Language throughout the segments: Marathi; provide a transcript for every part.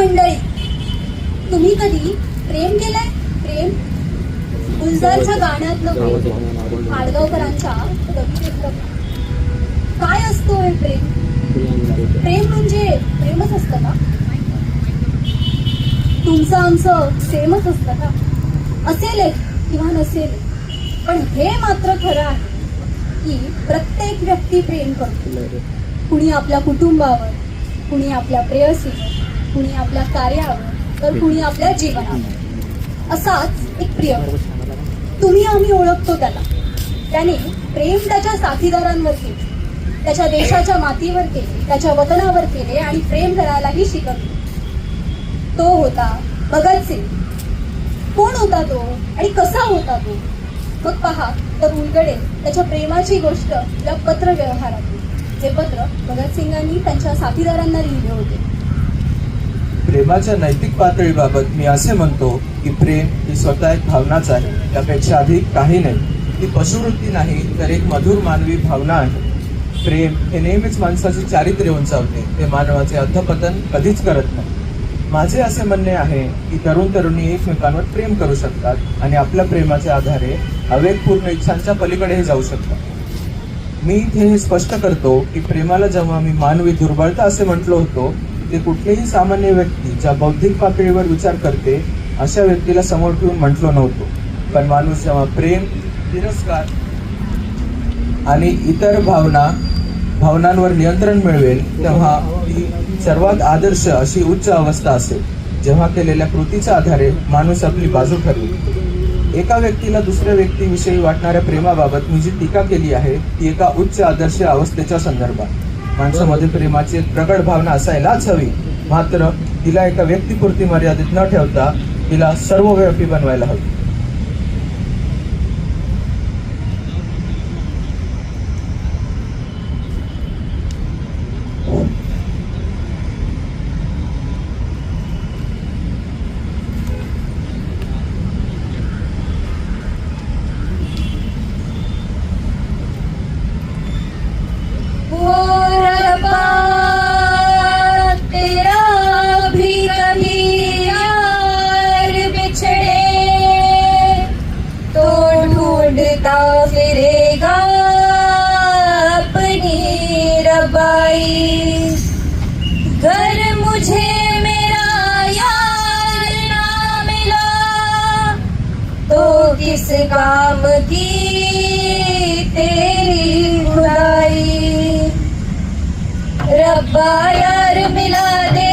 मंडळी. तुम्ही कधी प्रेम केलंय? प्रेम? गुलजारच्या गाण्यातलं प्रेम? आडगावकरांच्या काय असतो हे प्रेम? प्रेम म्हणजे प्रेमच असतं का? तुमचं आमचं सेमच असतं का? असेल एक किंवा नसेल. पण हे मात्र खरं आहे की प्रत्येक व्यक्ती प्रेम करतो. कुणी आपल्या कुटुंबावर कुणी आपल्या प्रेयसीवर. कुणी आपल्या कार्यावर तर कुणी आपल्या जीवनावर. असाच एक प्रिय तुम्ही आम्ही ओळखतो त्याला. त्याने प्रेम त्याच्या साथीदारांवर केले त्याच्या देशाच्या मातीवर केले त्याच्या वतनावर केले आणि प्रेम करायलाही शिकवले. तो होता भगतसिंग कोण होता तो आणि कसा होता तो? मग पहा तर उलगडे त्याच्या प्रेमाची गोष्ट या पत्र व्यवहारात जे पत्र भगतसिंगांनी त्यांच्या साथीदारांना लिहिले होते. प्रेमाच्या नैतिक पातळीबाबत मी असे म्हणतो की प्रेम ही स्वतः एक भावनाच आहे. त्यापेक्षा अधिक काही नाही. ती पशुवृत्ती नाही तर एक मधुर मानवी भावना आहे. प्रेम हे नेहमीच माणसाचे चारित्र्य उंचावते. ते मानवाचे अर्थपतन कधीच करत नाही. माझे असे म्हणणे आहे की तरुण तरुणी एकमेकांवर प्रेम करू शकतात आणि आपल्या प्रेमाच्या आधारे आवेगपूर्ण इच्छांच्या पलीकडेही जाऊ शकतात. मी इथे हे स्पष्ट करतो की प्रेमाला जेव्हा मी मानवी दुर्बलता असे म्हटलो होतो ते कुठलीही सामान्य व्यक्ती ज्या बौद्धिक पातळीवर विचार करते अशा व्यक्तीला समोर ठेवून म्हटलो नव्हतो. पण माणूस जेव्हा प्रेम तिरस्कार आणि इतर भावना भावनांवर नियंत्रण मिळवेल तेव्हा ती सर्वात आदर्श अशी उच्च अवस्था असेल. जेव्हा केलेल्या कृतीच्या आधारे माणूस आपली बाजू ठरवेल. एका व्यक्तीला दुसऱ्या व्यक्तीविषयी वाटणाऱ्या प्रेमाबाबत मी जी टीका केली आहे ती एका उच्च आदर्श अवस्थेच्या संदर्भात. माणसामधील प्रेमाची एक भावना असायलाच हवी. मात्र तिला एका व्यक्तीपुरती मर्यादित न ठेवता तिला सर्वव्यापी बनवायला हवी. की तेरी खुदाई। रब्बा यार मिला दे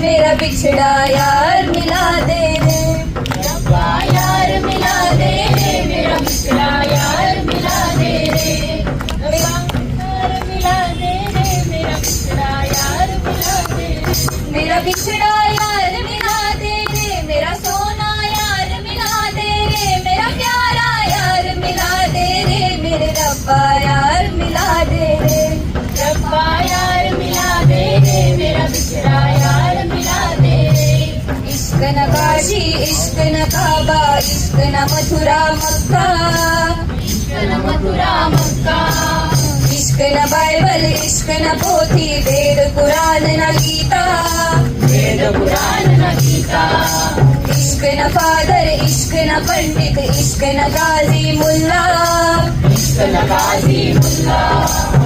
मेरा बिछड़ा यार मिला दे रब्बा यार मिला दे रे मेरा बिछड़ा यार मिला दे रे। यार मिला दे मेरा बिछड़ा मेरा बिछड़ा यार मिला दे रे इश्क न काशी इश्क न काबा इश्क न मथुरा मक्का इश्क न मथुरा मक्का इश्क न बायबल इश्क न पोथी वेद कुरान न गीता वेद कुरान न गीता इश्क न फादर इश्क न पंडित इश्क न गाजी मुल्ला इश्क न गाजी मुल्ला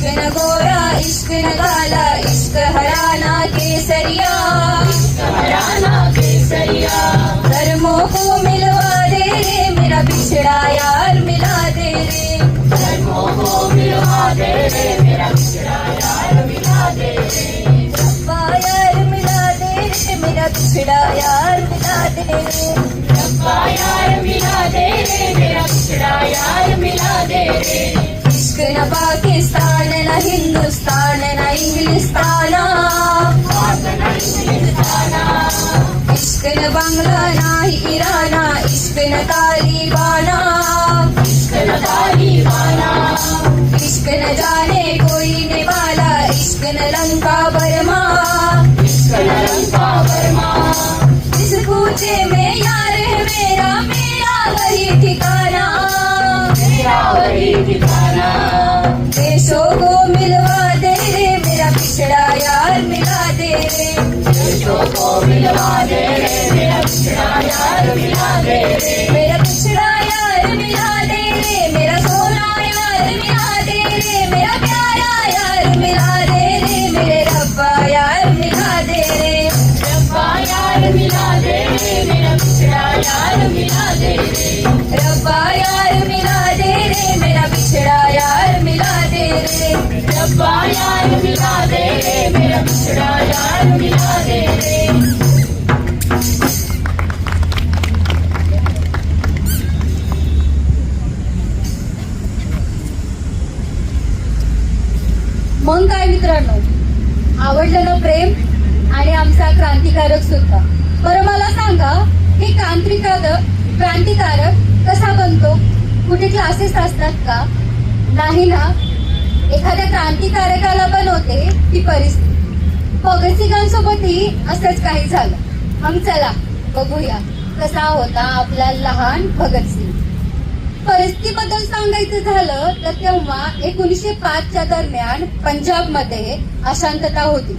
इश्क न गोरा इश्क न काला इश्क हराना केसरिया। इश्क हराना केसरिया। धर्मों को मिलवा दे रे मेरा बिछड़ा यार मिला दे रे। धर्मों को मिलवा दे रे मेरा बिछड़ा यार मिला दे रे। रब्बा यार मिला दे रे मेरा बिछड़ा यार मिला दे रे। रब्बा यार मिला दे रे मेरा बिछड़ा यार मिला दे रे। इश्क न पाकिस्तान न हिंदुस्तान न इंग्लिस्तान. इश्क न बांग्ला नाही तालिबाना इश्क न तालिबाना. इश्क न जाने कोई निवाला इश्क न लंका बर्मा. इश्क न लंका बर्मा. इस कूचे में यार रब्बा यार मिला दे रे रब्बा यार मिला दे रे मेरा पिछड़ा यार मिला दे रे। रब्बा यार मिला दे रे मेरा यार मिला दे रे मग काय मित्रांनो? आवडलं ना प्रेम आणि आमचा क्रांतिकारक सुद्धा. बरं मला सांगा हे क्रांतिकारक क्रांतिकारक कसा बनतो? कुठे क्लासेस असतात का? नाही ना? एखाद्या क्रांतिकारकाला बनवते ती परिस्थिती. भगतसिंगांसोबतही असंच काही झालं. मग चला बघूया कसा होता आपला लहान भगतसिंग. परिस्थितीबद्दल सांगायचं झालं तर तेव्हा एकोणीसशे पाचच्या दरम्यान पंजाबमध्ये अशांतता होती.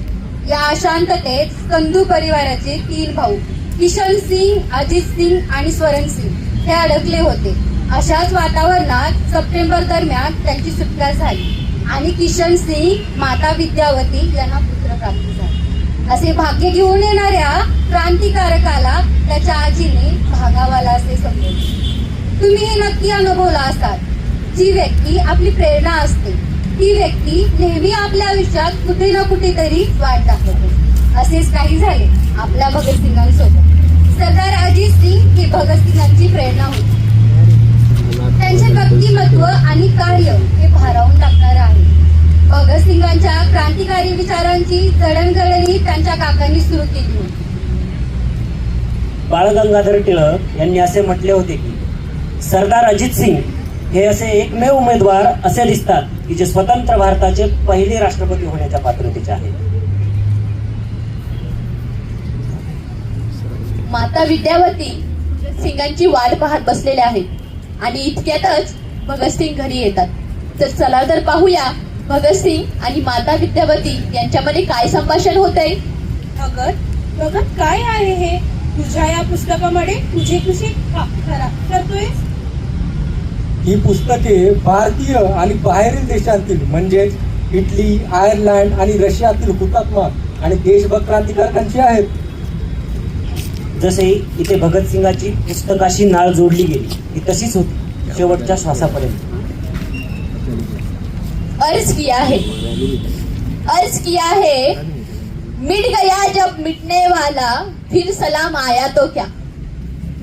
या अशांततेत संधू परिवाराचे तीन भाऊ किशन सिंग अजित सिंग आणि स्वरण सिंग हे अडकले होते. अशाच वातावरणात सप्टेंबर दरम्यान त्यांची सुटका झाली. आणि किशन सिंग माता विद्यावती यांना पुत्र प्राप्त झाले. असे भाग्य घेऊन येणाऱ्या क्रांतिकारकाला त्याच्या आजीने भागावाला असे संबोधले. तुम्ही हे नक्की अनुभवला असाल. जी व्यक्ती आपली प्रेरणा असते ती व्यक्ती नेहमी आपल्या आयुष्यात कुठे ना कुठेतरी वाट दाखवते. असेच काही झाले आपल्या भगतसिंगांसोबत. सरदार अजित सिंग ही भगतसिंगांची प्रेरणा होती. त्यांचे व्यक्तिमत्व आणि कार्य हे भारावून टाकणार आहे. भगतसिंगांच्या क्रांतिकारी विचारांची जडणघडणी त्यांच्या काकांनी सुरू केली होती. बाळ गंगाधर टिळक यांनी असे म्हटले होते की सरदार अजित सिंग हे असे एकमेव उमेदवार असे दिसतात की जे स्वतंत्र भारताचे पहिले राष्ट्रपती होण्याच्या पात्रतेचे आहेत. माता विद्यावती सिंगांची वाट पाहत बसलेले आहेत. आणि इतक्यातच भगतसिंग घरी येतात. तर चला तर पाहूया भगतसिंग आणि माता विद्यावती यांच्यामध्ये काय संभाषण होतंय? भगत भगत काय आहे हे? तुझ्या या पुस्तकामध्ये तुझे कसे का खरा करतोय? ही पुस्तके भारतीय आणि बाहेरील देशांतील म्हणजेच इटली आयर्लंड आणि रशियातील हुतात्मा आणि देशभक्त क्रांतिकारकांची आहेत. जसे इथे भगतसिंगाची पुस्तकाशी नाळ जोडली गेली ती तशीच होती शेवटच्या श्वासापर्यंत. अर्ज किया है अर्ज किया है मिट गया जब मिटने वाला फिर सलाम आया तो क्या?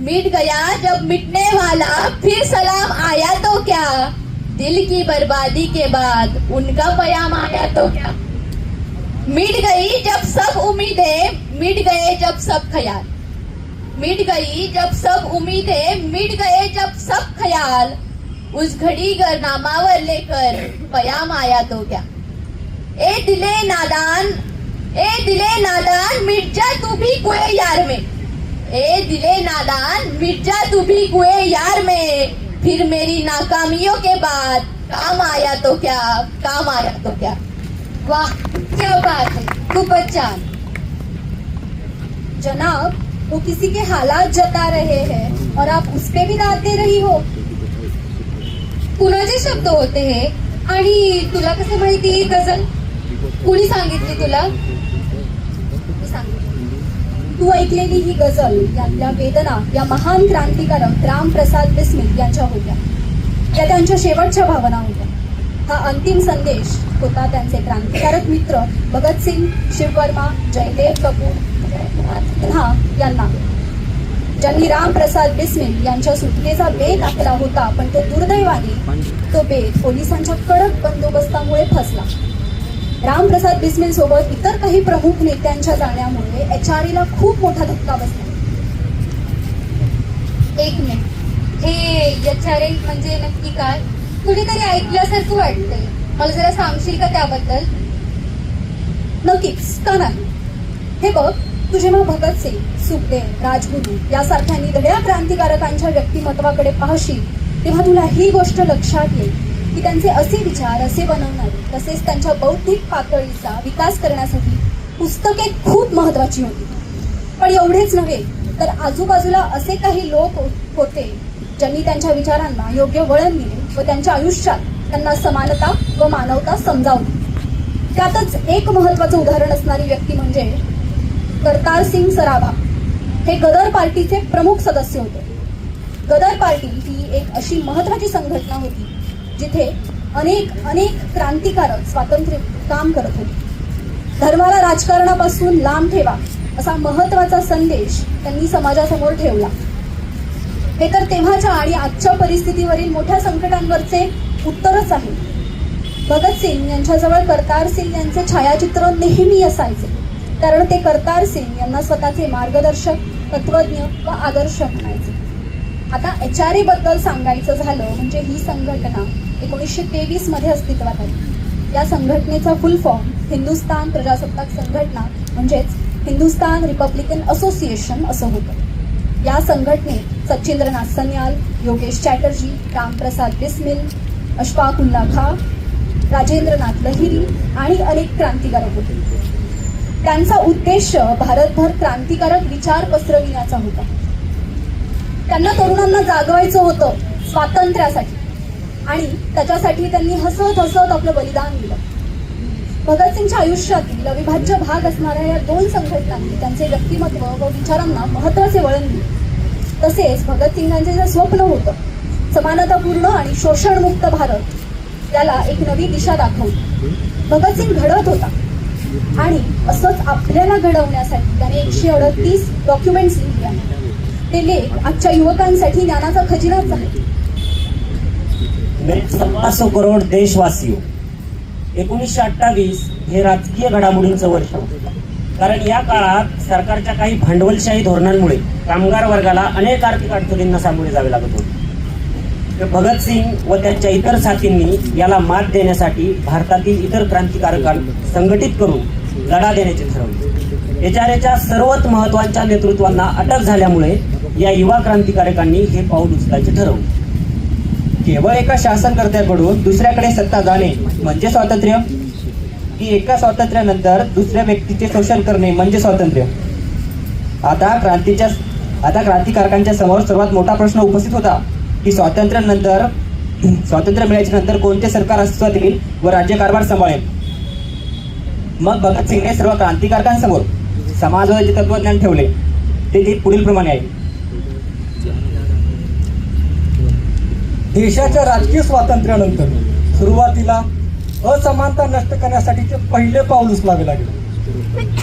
मिट गया जब मिटने वाला फिर सलाम आया तो क्या? दिल की बर्बादी के बाद उनका पयाम आया तो क्या? मिट गई जब सब उम्मीदें मिट गए जब सब ख्याल। मिट गई जब सब उम्मीदें मिट गए जब सब ख्याल। उस घड़ी गर नामावर लेकर पयाम आया तो क्या? ए दिले नादान, ए दिले नादान मिट जा तू भी कुए यार में। ए दिले नादान मिट जा तू भी कुए यार में। फिर मेरी नाकामियों के बाद काम आया तो क्या? काम आया तो क्या? वाह, क्या बात है खूबच छान जनाब वो किसी के हालात जता रहे हैं और आप उस पर भी दाद दे रही हो। कुणाचे शब्द होते हे। आणि तुला कसं माहिती ही गझल कुणी सांगितली तुला? तू ऐकलेली ही गझल यातल्या वेदना या महान क्रांतिकारक रामप्रसाद बिस्मिल यांच्या होत्या. या त्यांच्या शेवटच्या भावना होत्या. हा अंतिम संदेश होता त्यांचे क्रांतिकारक मित्र भगतसिंग शिववर्मा जयदेव कपूर. हा यांना. ज्यांनी रामप्रसाद बिस्मिल यांच्या सुटकेचा बेत आखला होता पण तो दुर्दैवाने तो बेत पोलिसांच्या कडक बंदोबस्तामुळे फसला. रामप्रसाद बिस्मिल सोबत इतर काही प्रमुख नेत्यांच्या जाण्यामुळे एच आर ला खूप मोठा धक्का बसला. एक मिनिट. हे एच आर ए म्हणजे नक्की काय? कुणीतरी ऐकल्यासारखं वाटतंय. मला जरा सांगशील का त्याबद्दल? नक्कीच का नाही? हे बघ. तू जेव्हा भगतसिंग सुखदेव राजगुरू यासारख्या निधड्या क्रांतिकारकांच्या व्यक्तिमत्वाकडे पाहशील तेव्हा तुला ही गोष्ट लक्षात येईल की त्यांचे असे विचार असे बनवणारे तसेच त्यांच्या बौद्धिक पातळीचा विकास करण्यासाठी पुस्तके खूप महत्वाची होती. पण एवढेच नव्हे तर आजूबाजूला असे काही लोक होते ज्यांनी त्यांच्या विचारांना योग्य वळण दिले व त्यांच्या आयुष्यात त्यांना समानता व मानवता समजावली. त्यातच एक महत्वाचं उदाहरण असणारी व्यक्ती म्हणजे करतार सिंग सराभा हे गदर पार्टीचे प्रमुख सदस्य होते. गदर पार्टी ही एक अशी महत्वाची संघटना होती जिथे अनेक अनेक क्रांतिकारक स्वातंत्र्य काम करत होते. धर्माला राजकारणापासून लांब ठेवा असा महत्त्वाचा संदेश त्यांनी समाजासमोर ठेवला. हे तर तेव्हाच्या आणि आजच्या परिस्थितीवरील मोठ्या संकटांवरचे उत्तरच आहे. भगतसिंग यांच्याजवळ करतार सिंग यांचे छायाचित्र नेहमी असायचे. कारण ते करतार सिंग यांना स्वतःचे मार्गदर्शक तत्वज्ञ व आदर्श म्हणायचे. आता एच आरबद्दल सांगायचं झालं म्हणजे ही संघटना एकोणीसशे तेवीसमध्ये अस्तित्वात आली. या संघटनेचा फुल फॉर्म हिंदुस्तान प्रजासत्ताक संघटना म्हणजेच हिंदुस्तान रिपब्लिकन असोसिएशन असं होतं. या संघटनेत सचिंद्रनाथ सन्याल योगेश चॅटर्जी रामप्रसाद बिस्मिल अशफाक उल्ला खा राजेंद्रनाथ लहिरी आणि अनेक क्रांतिकारक होते. त्यांचा उद्देश भारतभर क्रांतिकारक विचार पसरविण्याचा होता. त्यांना तरुणांना जागवायचं होतं स्वातंत्र्यासाठी. आणि त्याच्यासाठी त्यांनी हसत हसत आपलं बलिदान दिलं. भगतसिंगच्या आयुष्यातील अविभाज्य भाग असणाऱ्या या दोन संघटनांनी त्यांचे व्यक्तिमत्व व विचारांना महत्त्वाचे वळण दिले. तसेच भगतसिंगांचे जे स्वप्न होतं समानतापूर्ण आणि शोषणमुक्त भारत त्याला एक नवी दिशा दाखवली. भगतसिंग घडत होता. आणि असंच आपल्याला घडवण्यासाठी त्याने एकशे अडतीस डॉक्युमेंट्स लिहिली आहेत. ते लेख आजच्या युवकांसाठी ज्ञानाचा खजिनाच आहे. मेरे करोड देशवासियो एकोणीसशे अठ्ठावीस हे राजकीय घडामोडींचं वर्ष कारण या काळात सरकारच्या काही भांडवलशाही धोरणांमुळे कामगार वर्गाला अनेक आर्थिक अडचणींना सामोरे जावे लागत होते. भगतसिंग व त्यांच्या इतर साथींनी याला मात देण्यासाठी भारतातील इतर क्रांतिकारकांना संघटित करून लढा देण्याचे ठरवले. एचआरएच्या सर्वात महत्त्वाच्या नेतृत्वांना अटक झाल्यामुळे या युवा क्रांतिकारकांनी हे पाऊल उचलायचे ठरवले. केवळ एका शासनकर्त्याकडून दुसऱ्याकडे सत्ता जाणे म्हणजे स्वातंत्र्य? की एका स्वातंत्र्यानंतर दुसऱ्या व्यक्तीचे शोषण करणे म्हणजे स्वातंत्र्य? आता क्रांतीच्या आता क्रांतिकारकांच्या समोर सर्वात मोठा प्रश्न उपस्थित होता. की स्वातंत्र्यानंतर स्वातंत्र्य मिळायच्या नंतर कोणते सरकार अस्तित्वात येईल व राज्यकारभार सांभाळेल? मग भगतसिंगने सर्व क्रांतिकारकांसमोर समाजवादाचे तत्वज्ञान ठेवले. ते ते पुढील प्रमाणे आहे. देशाच्या राजकीय स्वातंत्र्यानंतर सुरुवातीला असमानता नष्ट करण्यासाठीचे पहिले पाऊल उचलावे लागले.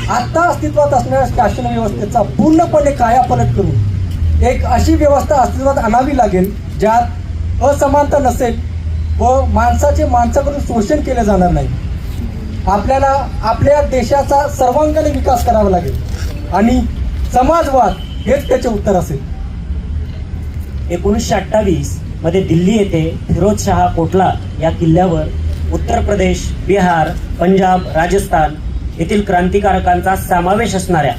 आता अस्तित्वात असणाऱ्या शासन व्यवस्थेचा पूर्णपणे कायापलट करून एक अशी व्यवस्था अस्तित्वात आणावी लागेल ज्यात असमानता नसेल व माणसाचे माणसाकडून शोषण केले जाणार नाही. आपल्याला आपल्या देशाचा सर्वांगाने विकास करावा लागेल आणि समाजवाद हेच त्याचे उत्तर असेल. एकोणीसशे अठ्ठावीसमध्ये दिल्ली येथे फिरोज शहा कोटला या किल्ल्यावर उत्तर प्रदेश बिहार पंजाब राजस्थान येथील क्रांतिकारकांचा समावेश असणाऱ्या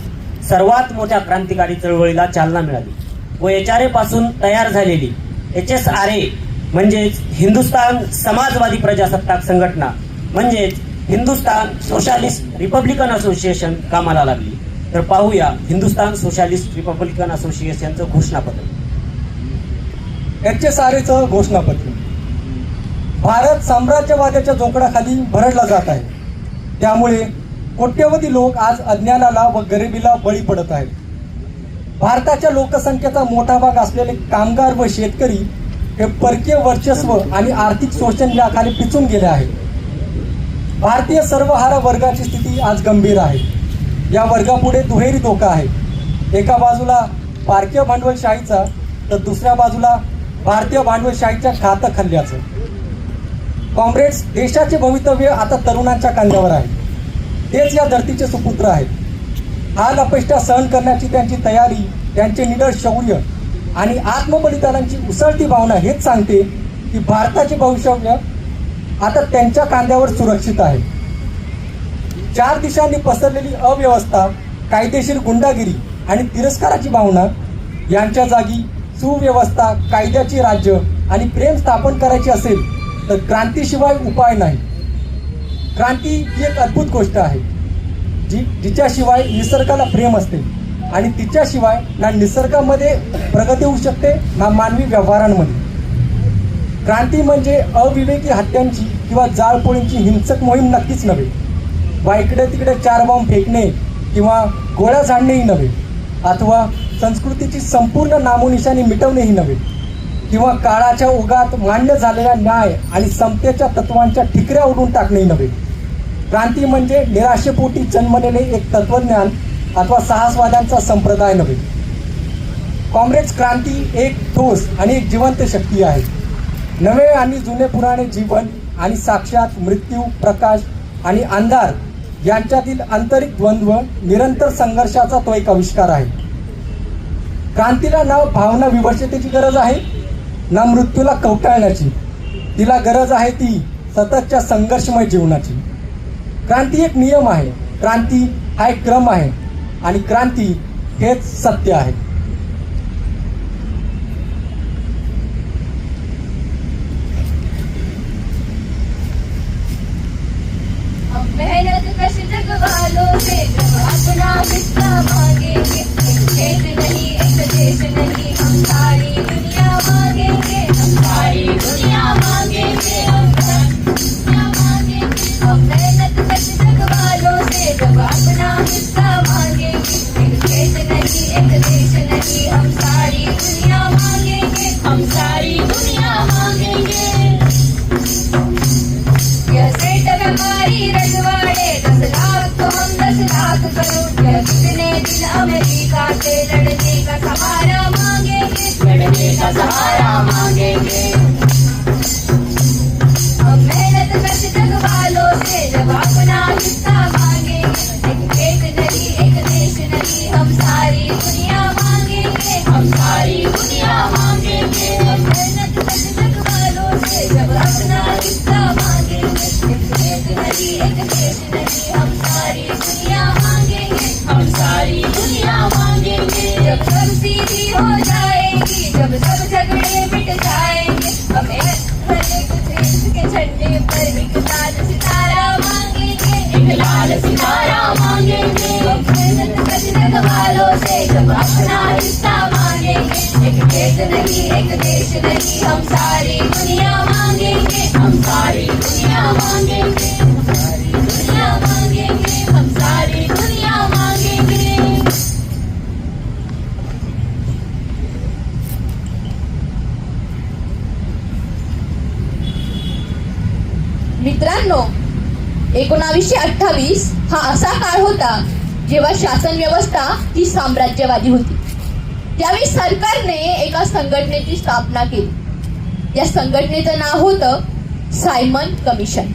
सर्वात मोठ्या क्रांतिकारी चळवळीला चालना मिळाली. व एच आर ए पासून तयार झालेली एच एस आर ए म्हणजेच हिंदुस्तान समाजवादी प्रजासत्ताक संघटना म्हणजेच हिंदुस्तान सोशालिस्ट रिपब्लिकन असोसिएशन कामाला लागली. तर पाहूया हिंदुस्तान सोशालिस्ट रिपब्लिकन असोसिएशनचं घोषणापत्र. एच एस आर एचं घोषणापत्र. भारत साम्राज्यवादाच्या झोकडाखाली भरडला जात आहे. त्यामुळे कोट्यवधी लोक आज अज्ञानाला व गरिबीला बळी पडत आहेत. भारताच्या लोकसंख्येचा मोठा भाग असलेले कामगार व शेतकरी हे परकीय वर्चस्व आणि आर्थिक शोषण याखाली पिचून गेले आहे भारतीय सर्वहारा वर्गाची स्थिती आज गंभीर आहे. या वर्गापुढे दुहेरी धोका आहे. एका बाजूला भारतीय भांडवलशाहीचा तर दुसऱ्या बाजूला भारतीय भांडवलशाहीच्या खातं खाल्ल्याचं कॉम्रेड्स देशाचे भवितव्य आता तरुणांच्या कांद्यावर आहे. तेच या धर्तीचे सुपुत्र आहेत. हाल अपेष्टा सहन करण्याची त्यांची तयारी त्यांचे निडर शौर्य आणि आत्मबलिदानांची उसळती भावना हेच सांगते की भारताचे भविष्यव्य आता त्यांच्या कांद्यावर सुरक्षित आहे. चार दिशांनी पसरलेली अव्यवस्था कायदेशीर गुंडागिरी आणि तिरस्काराची भावना यांच्या जागी सुव्यवस्था कायद्याचे राज्य आणि प्रेम स्थापन करायचे असेल तर क्रांतीशिवाय उपाय नाही. क्रांती ही एक अद्भुत गोष्ट आहे. जी जिच्याशिवाय निसर्गाला प्रेम असते आणि तिच्याशिवाय ना निसर्गामध्ये प्रगती होऊ शकते ना मानवी व्यवहारांमध्ये. क्रांती म्हणजे अविवेकी हत्यांची किंवा जाळपोळींची हिंसक मोहीम नक्कीच नव्हे. वा इकडे तिकडे चार बॉम्ब फेकणे किंवा गोळ्या झाडणेही नव्हे. अथवा संस्कृतीची संपूर्ण नामोनिशाणी मिटवणेही नव्हे. किंवा काळाच्या ओघात मान्य झालेल्या न्याय आणि समतेच्या तत्वांच्या ठिकऱ्या उडून टाकणेही नव्हे. क्रांती म्हणजे निराशेपोटी जन्मलेले एक तत्वज्ञान अथवा साहसवाद्यांचा संप्रदाय नव्हे. काँग्रेस क्रांती एक ठोस आणि एक जिवंत शक्ती आहे. नवे आणि जुने पुराणे जीवन आणि साक्षात मृत्यू प्रकाश आणि अंधार यांच्यातील आंतरिक द्वंद्व निरंतर संघर्षाचा तो एक आविष्कार आहे. क्रांतीला ना भावना विवशतेची गरज आहे ना मृत्यूला कवटाळण्याची. तिला गरज आहे ती सततच्या संघर्षमय जीवनाची. क्रांती एक नियम आहे. क्रांती हा एक क्रम आहे. आणि क्रांती हेच सत्य आहे. हम देश नहीं एक देश नहीं हम सारी दुनिया मांगेंगे मित्रांनो एकोणावीसशे अठ्ठावीस हा असा काळ होता जेव्हा शासन व्यवस्था ही साम्राज्यवादी होती. त्यावेळी सरकारने एका संघटनेची स्थापना केली. या संघटनेचं नाव होतं सायमन कमिशन.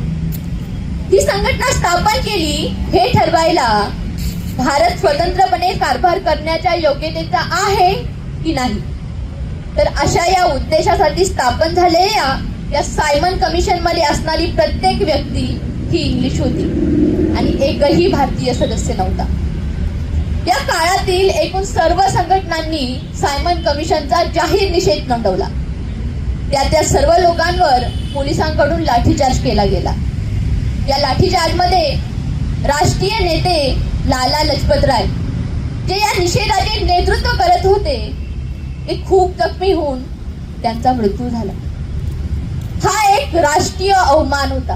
ही संघटना स्थापन केली हे ठरवायला भारत स्वतंत्रपणे कारभार करण्याच्या योग्यतेचा आहे की नाही? तर अशा या उद्देशासाठी स्थापन झालेल्या या सायमन कमिशनमध्ये असणारी प्रत्येक व्यक्ती ही इंग्लिश होती आणि एकही भारतीय सदस्य नव्हता. या काळातील एकूण सर्व संघटनांनी सायमन कमिशनचा जाहीर निषेध नोंदवला. त्या त्या सर्व लोकांवर पोलिसांकडून लाठीचार्ज केला गेला. या लाठीचार्जमध्ये राष्ट्रीय नेते लाला लजपत राय जे या निषेधाचे नेतृत्व करत होते ते खूप जखमी होऊन त्यांचा मृत्यू झाला. हा एक राष्ट्रीय अवमान होता.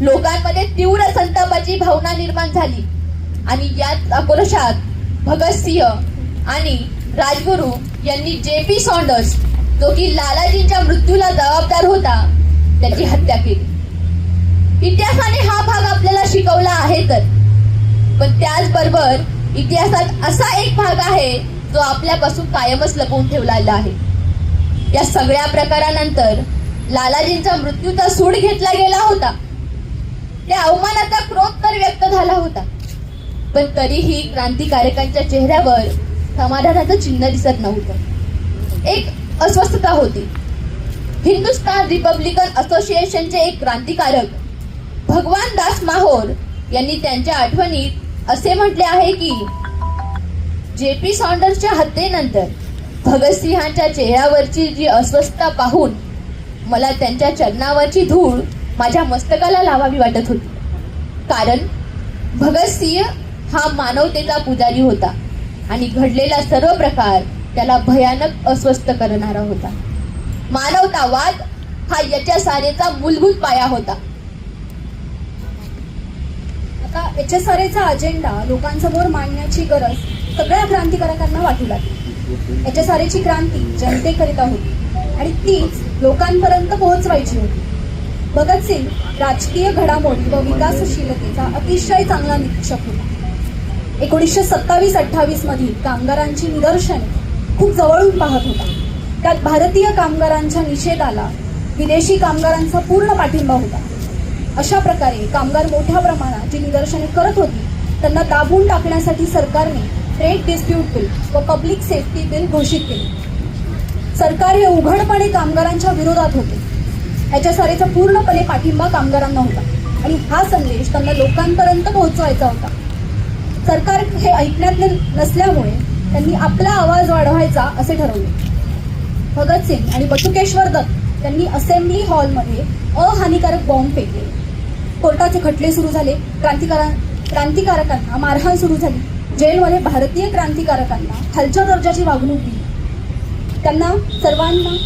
लोकांमध्ये तीव्र संतापाची भावना निर्माण झाली आणि याच आक्रोशात भगतसिंह आणि राजगुरू यांनी जे पी सॉन्डर्स जो की लालाजींच्या मृत्यूला जबाबदार होता त्याची हत्या केली. इतिहासाने हा भाग आपल्याला शिकवला आहे तर. पण त्याचबरोबर इतिहासात असा एक भाग आहे जो आपल्यापासून कायमच लपवून ठेवलेला आहे. या सगळ्या प्रकारानंतर लालाजींचा मृत्यूचा सूड घेतला गेला होता. त्या अवमानाचा क्रोध तर व्यक्त झाला होता. पण तरीही क्रांतिकारकांच्या चेहऱ्यावर समाधानाचं चिन्ह दिसत नव्हतं. एक अस्वस्थता होती. हिंदुस्तान रिपब्लिकन असोसिएशनचे एक क्रांतिकारक भगवान दास माहोर यांनी त्यांच्या आठवणीत असे म्हटले आहे की जे पी सॉन्डर्सच्या हत्येनंतर भगतसिंहांच्या चेहऱ्यावरची जी अस्वस्थता पाहून मला त्यांच्या चरणावरची धूळ माझ्या मस्तकाला लावावी वाटत होती. कारण भगतसिंह हा मानवतेचा पुजारी होता आणि घडलेला सर्व प्रकार त्याला भयानक अस्वस्थ करणारा होता. मानवतावाद हा याच्या सारेचा मूलभूत पाया होता. आता एच अजेंडा लोकांसमोर मांडण्याची गरज सगळ्या क्रांतिकारकांना वाटू लागली. एच क्रांती जनतेकरिता होती आणि तीच लोकांपर्यंत पोहोचवायची होती. भगतसिंग राजकीय घडामोडी व विकासशीलतेचा अतिशय चांगला निरीक्षक होता. एकोणीसशे सत्तावीस अठ्ठावीस मधील कामगारांची निदर्शने खूप जवळून पाहत होता. त्यात भारतीय कामगारांच्या निषेधाला विदेशी कामगारांचा पूर्ण पाठिंबा होता. अशा प्रकारे कामगार मोठ्या प्रमाणात जी निदर्शने करत होती त्यांना दाबून टाकण्यासाठी सरकारने ट्रेड डिस्प्यूट बिल व पब्लिक सेफ्टी बिल घोषित केले. सरकार हे उघडपणे कामगारांच्या विरोधात होते. याच्या सारेचा पूर्णपणे पाठिंबा कामगारांना होता आणि हा संदेश त्यांना लोकांपर्यंत पोहोचवायचा होता. सरकार हे ऐकण्यात नसल्यामुळे त्यांनी आपला आवाज वाढवायचा असे ठरवले. भगतसिंग आणि बटुकेश्वर दत्त यांनी असेंब्ली हॉलमध्ये अहानिकारक बॉम्ब फेकले. कोर्टाचे खटले सुरू झाले. क्रांतिकारा क्रांतिकारकांना मारहाण सुरू झाली. जेलमध्ये भारतीय क्रांतिकारकांना खालच्या दर्जाची वागणूक दिली. त्यांना सर्वांना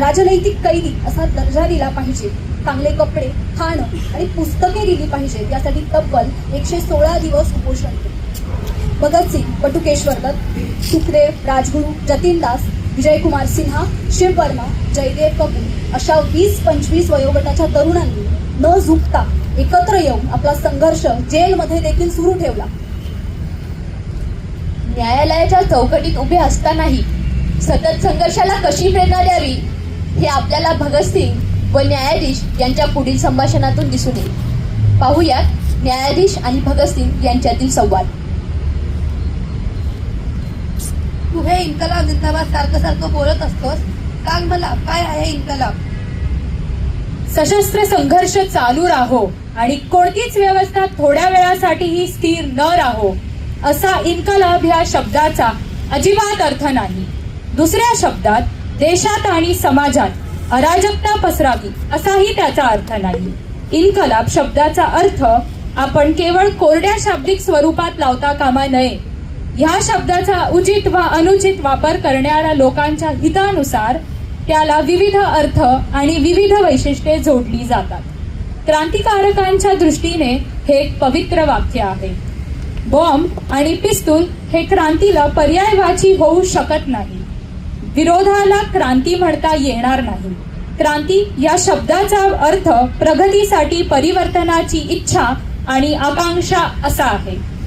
राजनैतिक कैदी असा दर्जा दिला पाहिजे. चांगले कपडे खाणं आणि पुस्तके दिली पाहिजेत. यासाठी तब्बल एकशे सोळा दिवस उपोषण केले. भगतसिंग बटुकेश्वर दत्त सुखदेव राजगुरू जतीन दास विजयकुमार सिन्हा शिव वर्मा जयदेव कपूर अशा वीस पंचवीस वयोगटाच्या तरुणांनी न झुकता एकत्र येऊन आपला संघर्ष जेलमध्ये देखील सुरू ठेवला. न्यायालयाच्या चौकटीत उभे असतानाही सतत संघर्षाला कशी प्रेरणा द्यावी हे आपल्याला भगतसिंग व न्यायाधीश यांच्या पुढील संभाषणातून दिसून येईल. पाहूयात न्यायाधीश आणि भगतसिंग यांच्यातील संवाद. तू हे इन्कलाब जिंदाबाद सारखं सारखं बोलत असतोस? सांग मला काय आहे इन्कलाब? सशस्त्र संघर्ष चालू राहो आणि कोणतीच व्यवस्था थोड्या वेळासाठीही स्थिर न राहो. असा इन्कलाब ह्या शब्दाचा अजिबात अर्थ नाही. दुसऱ्या शब्दात देशात आणि समाजात अराजकता पसरावी असाही त्याचा अर्थ नाही. इन्कलाब शब्दाचा अर्थ आपण केवळ कोरड्या शाब्दिक स्वरूपात लावता कामा नये ह्या शब्दाचा उचित वा अनुचित वापर करणाऱ्या लोकांच्या हितानुसार त्याला विविध अर्थ आणि विविध वैशिष्ट्ये जोडली जातात. क्रांतिकारकांच्या दृष्टीने हे एक पवित्र वाक्य आहे. बॉम्ब आणि पिस्तूल हे क्रांतीला पर्यायवाची होऊ शकत नाही. विरोधाला क्रांती म्हणता येणार नाही. क्रांती या शब्दाचा अर्थ प्रगतीसाठी परिवर्तनाची इच्छा आणि आकांक्षा असा आहे.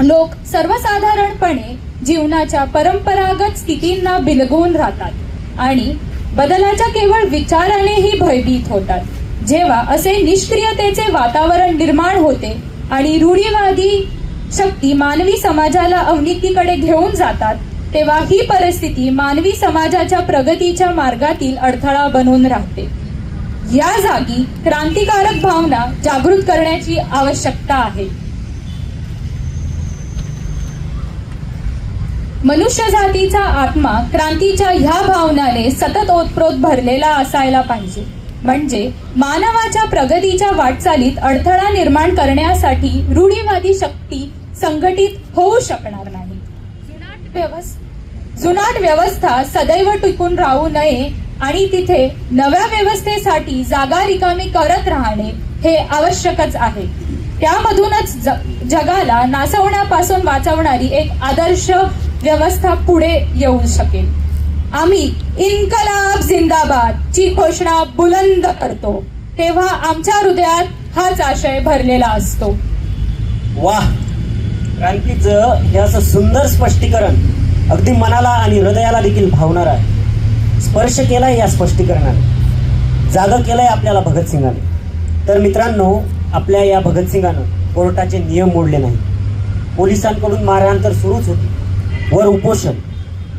लोक सर्वसाधारणपणे जीवनाच्या परंपरागत स्थितींना बिलगून राहतात आणि बदलाच्या केवळ विचारानेही भयभीत होतात. जेव्हा असे निष्क्रियतेचे वातावरण निर्माण होते आणि रूढीवादी शक्ती मानवी समाजाला अवनीतीकडे घेऊन जातात तेव्हा ही परिस्थिती मानवी समाजाच्या प्रगतीच्या मार्गातील अडथळा बनून राहते. या जागी क्रांतिकारक भावना जागृत करण्याची आवश्यकता आहे. मनुष्य जातीचा आत्मा क्रांतीच्या ह्या भावनाने सतत ओतप्रोत भरलेला असायला पाहिजे. म्हणजे मानवाच्या प्रगतीच्या वाटचालीत अडथळा निर्माण करण्यासाठी रूढीवादी शक्ती संघटित होऊ शकणार नाही. जुनाट व्यवस्था जुनाट व्यवस्था सदैव टिकून राहू नये आणि तिथे नव्या व्यवस्थेसाठी जागा रिकामी करत राहणे हे आवश्यकच आहे. त्यामधूनच ज- जगाला नासवण्यापासून वाचवणारी एक आदर्श व्यवस्था पुढे येऊ शकेल. आम्ही इन्कलाब जिंदाबाद ची घोषणा बुलंद करतो. तेव्हा आमच्या हृदयात हाच आशय भरलेला असतो. वाह! क्रांतीचं हे असं सुंदर स्पष्टीकरण अगदी मनाला आणि हृदयाला देखील भावणार आहे. स्पर्श केलाय या स्पष्टीकरणाने. जागं केलंय आपल्याला भगतसिंगाने तर मित्रांनो आपल्या या भगतसिंगानं कोर्टाचे नियम मोडले नाही पोलिसांकडून मारहाण तर सुरूच होती. वर उपोषण.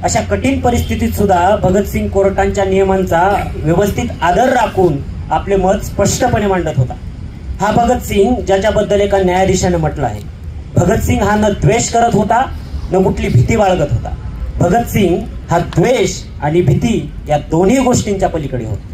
अशा कठीण परिस्थितीत सुद्धा भगतसिंग कोर्टांच्या नियमांचा व्यवस्थित आदर राखून आपले मत स्पष्टपणे मांडत होता. हा भगतसिंग ज्याच्याबद्दल एका न्यायाधीशाने म्हटलं आहे. भगतसिंग हा न द्वेष करत होता न कुठली भीती बाळगत होता. भगतसिंग हा द्वेष आणि भीती या दोन्ही गोष्टींच्या पलीकडे होता.